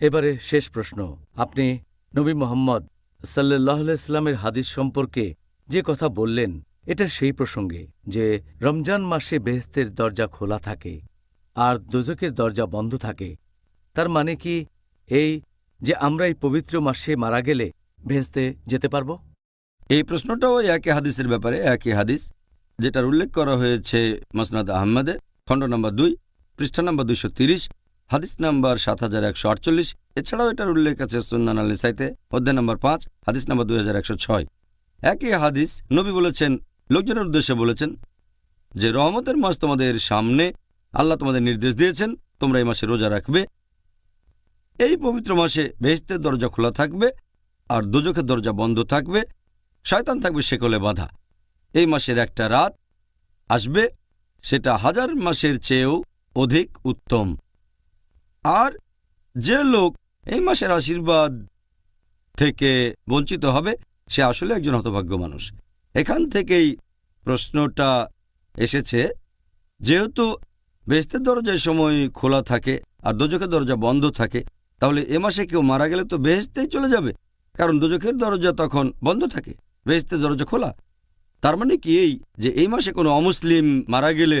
এবারে শেষ প্রশ্ন। আপনি নবী মোহাম্মদ সাল্লাহ ইসলামের হাদিস সম্পর্কে যে কথা বললেন, এটা সেই প্রসঙ্গে যে রমজান মাসে বেহেস্তের দরজা খোলা থাকে আর দোজকের দরজা বন্ধ থাকে। তার মানে কি এই যে আমরা এই পবিত্র মাসে মারা গেলে ভেস্তে যেতে পারব? এই প্রশ্নটাও একই হাদিসের ব্যাপারে, একই হাদিস, যেটার উল্লেখ করা হয়েছে মসনাদ আহমদে খণ্ড নম্বর দুই, পৃষ্ঠা নম্বর তিরিশ হাদিস নাম্বার সাত হাজার একশো আটচল্লিশ। এছাড়াও এটার উল্লেখ আছে সুন্নান আলী সাইতে অধ্যায় নম্বর পাঁচ, হাদিস নম্বর দুই হাজার একশো ছয়। একই হাদিস নবী বলেছেন, লোকজনের উদ্দেশ্যে বলেছেন যে, রহমতের মাস তোমাদের সামনে, আল্লাহ তোমাদের নির্দেশ দিয়েছেন, তোমরা এই মাসে রোজা রাখবে। এই পবিত্র মাসে বেহেস্তের দরজা খোলা থাকবে আর দুজখের দরজা বন্ধ থাকবে, শয়তান থাকবে সেকলে বাঁধা। এই মাসের একটা রাত আসবে, সেটা হাজার মাসের চেয়েও অধিক উত্তম। আর যে লোক এই মাসের আশীর্বাদ থেকে বঞ্চিত হবে, সে আসলে একজন হতভাগ্য মানুষ। এখান থেকেই প্রশ্নটা এসেছে, যেহেতু বেস্তের দরজায় সময় খোলা থাকে আর দোজখের দরজা বন্ধ থাকে, তাহলে এ মাসে কেউ মারা গেলে তো বেহেস্তেই চলে যাবে। কারণ দোজখের দরজা তখন বন্ধ থাকে, বেহেস্তের দরজা খোলা। তার মানে কি এই যে এই মাসে কোনো অমুসলিম মারা গেলে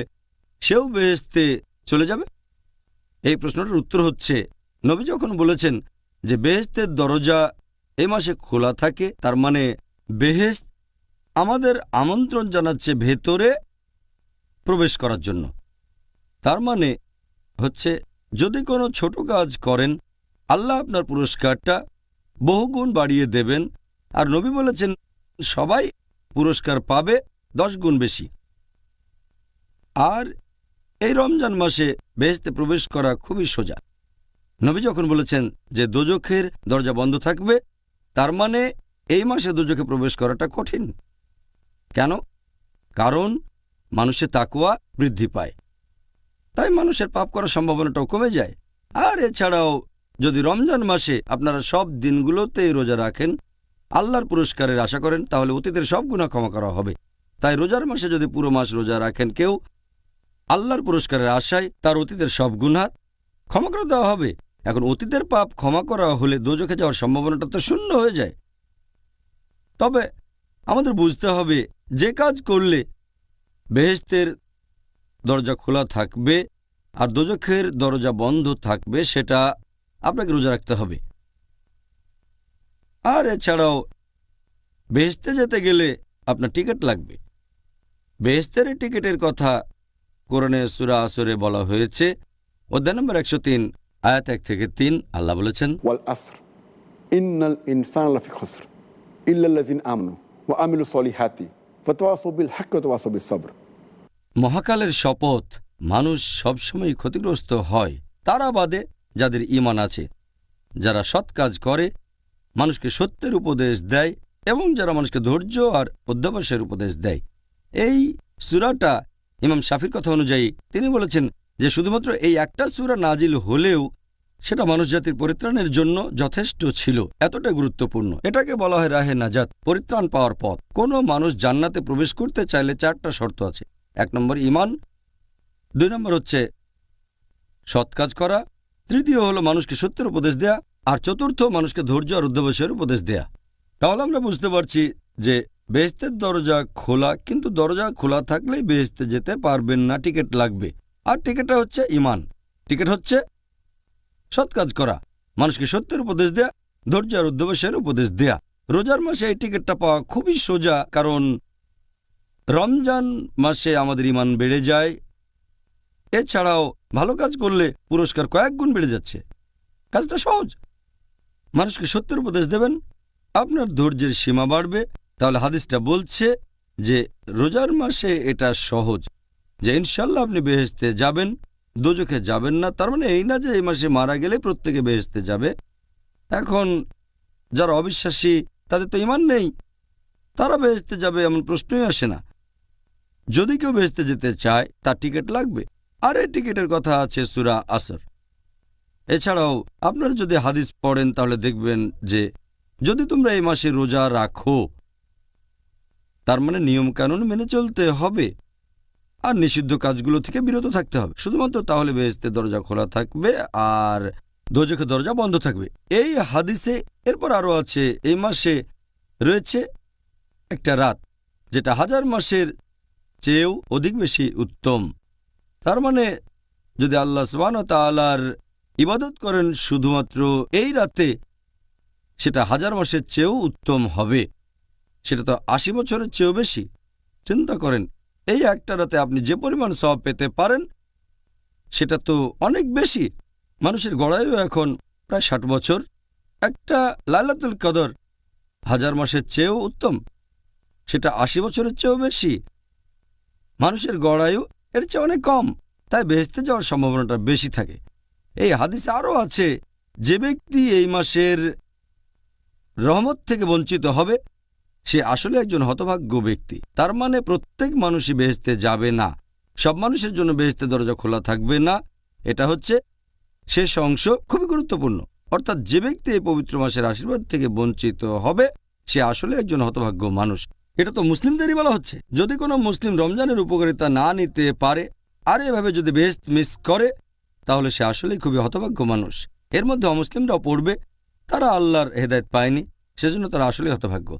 সেও বেহেস্তে চলে যাবে? এই প্রশ্নটার উত্তর হচ্ছে, নবী যখন বলেছেন যে বেহেস্তের দরজা এ মাসে খোলা থাকে, তার মানে বেহেস্ত আমাদের আমন্ত্রণ জানাচ্ছে ভেতরে প্রবেশ করার জন্য। তার মানে হচ্ছে, যদি কোনো ছোট কাজ করেন, আল্লাহ আপনার পুরস্কারটা বহুগুণ বাড়িয়ে দেবেন। আর নবী বলেছেন, সবাই পুরস্কার পাবে দশ গুণ বেশি। আর এই রমজান মাসে বেহেস্তে প্রবেশ করা খুবই সোজা। নবী যখন বলেছেন যে দোজখের দরজা বন্ধ থাকবে, তার মানে এই মাসে দোজখে প্রবেশ করাটা কঠিন। কেন? কারণ মানুষের তাকুয়া বৃদ্ধি পায়। তাই মানুষের পাপ করার সম্ভাবনাটাও কমে যায়। আর এছাড়াও যদি রমজান মাসে আপনারা সব দিনগুলোতেই রোজা রাখেন, আল্লাহর পুরস্কারের আশা করেন, তাহলে অতীতের সব গুণা ক্ষমা করা হবে। তাই রোজার মাসে যদি পুরো মাস রোজা রাখেন কেউ আল্লাহর পুরস্কারের আশায় তার অতীতের সব গুণা ক্ষমা করে দেওয়া হবে। এখন অতীতের পাপ ক্ষমা করা হলে দোজখে যাওয়ার সম্ভাবনাটা তো শূন্য হয়ে যায়। তবে আমাদের বুঝতে হবে, যে কাজ করলে বেহেস্তের দরজা খোলা থাকবে আর দোজখের দরজা বন্ধ থাকবে, সেটা আপনাকে রোজা রাখতে হবে। আর এছাড়াও বেহেস্তে যেতে গেলে আপনার টিকিট লাগবে। বেহেস্তের টিকিটের কথা কোরণে সুরা আসরে বলা হয়েছে। অধ্যায় নম্বর একশো তিন আয়াত এক থেকে তিন আল্লাহ বলেছেন মহাকালের শপথ মানুষ সবসময় ক্ষতিগ্রস্ত হয় তারা বাদে যাদের ইমান আছে। যারা সৎ কাজ করে মানুষকে সত্যের উপদেশ দেয় এবং যারা মানুষকে ধৈর্য আর অধ্যাবাসের উপদেশ দেয়। এই সুরাটা ইমাম শাফির কথা অনুযায়ী তিনি বলেছেন যে শুধুমাত্র এই একটা সুরা নাজিল হলেও সেটা মানুষ জাতির পরিত্রাণের জন্য যথেষ্ট ছিল এতটা গুরুত্বপূর্ণ। এটাকে বলা হয় রাহে নাজাত, পরিত্রাণ পাওয়ার পথ। কোনো মানুষ জান্নাতে প্রবেশ করতে চাইলে চারটা শর্ত আছে। এক নম্বর ইমান দুই নম্বর হচ্ছে সৎ কাজ করা, তৃতীয় হলো মানুষকে সত্যের উপদেশ দেয়া, আর চতুর্থ মানুষকে ধৈর্য আর অধ্যবসায়ের উপদেশ দেয়া। তাহলে আমরা বুঝতে পারছি যে বেহেস্তের দরজা খোলা, কিন্তু দরজা খোলা থাকলেই বেহেস্তে যেতে পারবেন না, টিকিট লাগবে। আর টিকিটটা হচ্ছে ইমান। টিকিট হচ্ছে সৎ কাজ করা। মানুষকে সত্যের উপদেশ দেয়া, ধৈর্য আর অধ্যবসায়ের উপদেশ দেয়া। রোজার মাসে এই টিকিটটা পাওয়া খুবই সোজা, কারণ রমজান মাসে আমাদের ইমান বেড়ে যায়। এছাড়াও ভালো কাজ করলে পুরস্কার কয়েক গুণ বেড়ে যাচ্ছে। কাজটা সহজ। মানুষকে সত্যের উপদেশ দেবেন, আপনার ধৈর্যের সীমা বাড়বে তাহলে হাদিসটা বলছে যে রোজার মাসে এটা সহজ, যে ইনশাল্লাহ আপনি বেহেস্তে যাবেন দোজখে যাবেন না। তার মানে এই না যে এই মাসে মারা গেলে প্রত্যেকে বেহেস্তে যাবে। এখন যারা অবিশ্বাসী, তাদের তো ইমান নেই। তারা বেহেস্তে যাবে এমন প্রশ্নই আসে না। যদি কেউ বেহেস্তে যেতে চায়, তার টিকিট লাগবে। আর এই টিকিটের কথা আছে সুরা আসর। এছাড়াও আপনারা যদি হাদিস পড়েন, তাহলে দেখবেন যে যদি তোমরা এই মাসে রোজা রাখো তার মানে নিয়মকানুন মেনে চলতে হবে। আর নিষিদ্ধ কাজগুলো থেকে বিরত থাকতে হবে। শুধুমাত্র তাহলে বেহেস্তে দরজা খোলা থাকবে আর দোজখের দরজা বন্ধ থাকবে। এই হাদিসে এরপর আরও আছে, এই মাসে রয়েছে একটা রাত, যেটা হাজার মাসের চেয়েও অধিক বেশি উত্তম। তার মানে যদি আল্লাহ সুবান তালার ইবাদত করেন, শুধুমাত্র এই রাতে সেটা হাজার মাসের চেয়েও উত্তম হবে। সেটা তো আশি বছরের চেয়েও বেশি। চিন্তা করেন, এই একটা রাতে আপনি যে পরিমাণ সব পেতে পারেন, সেটা তো অনেক বেশি। মানুষের গড়ায়ও এখন প্রায় ষাট বছর। একটা লাইলাতুল কদর হাজার মাসের চেয়েও উত্তম, সেটা আশি বছরের চেয়েও বেশি। মানুষের গড়ায়ু এর চেয়ে অনেক কম, তাই বেহেস্তে যাওয়ার সম্ভাবনাটা বেশি থাকে। এই হাদিসে আরও আছে, যে ব্যক্তি এই মাসের রহমত থেকে বঞ্চিত হবে সে আসলে একজন হতভাগ্য ব্যক্তি। তার মানে প্রত্যেক মানুষই বেহেস্তে যাবে না। সব মানুষের জন্য বেহেস্তে দরজা খোলা থাকবে না। এটা হচ্ছে শেষ অংশ, খুবই গুরুত্বপূর্ণ। অর্থাৎ যে ব্যক্তি এই পবিত্র মাসের আশীর্বাদ থেকে বঞ্চিত হবে, সে আসলে একজন হতভাগ্য মানুষ। এটা তো মুসলিমদেরই বলা হচ্ছে। যদি কোনো মুসলিম রমজানের উপকারিতা না নিতে পারে, আর এভাবে যদি বেহেস্ত মিস করে, তাহলে সে আসলেই খুবই হতভাগ্য মানুষ। এর মধ্যে অমুসলিমরাও পড়বে, তারা আল্লাহর হেদায়ত পায়নি, সেজন্য তারা আসলেই হতভাগ্য।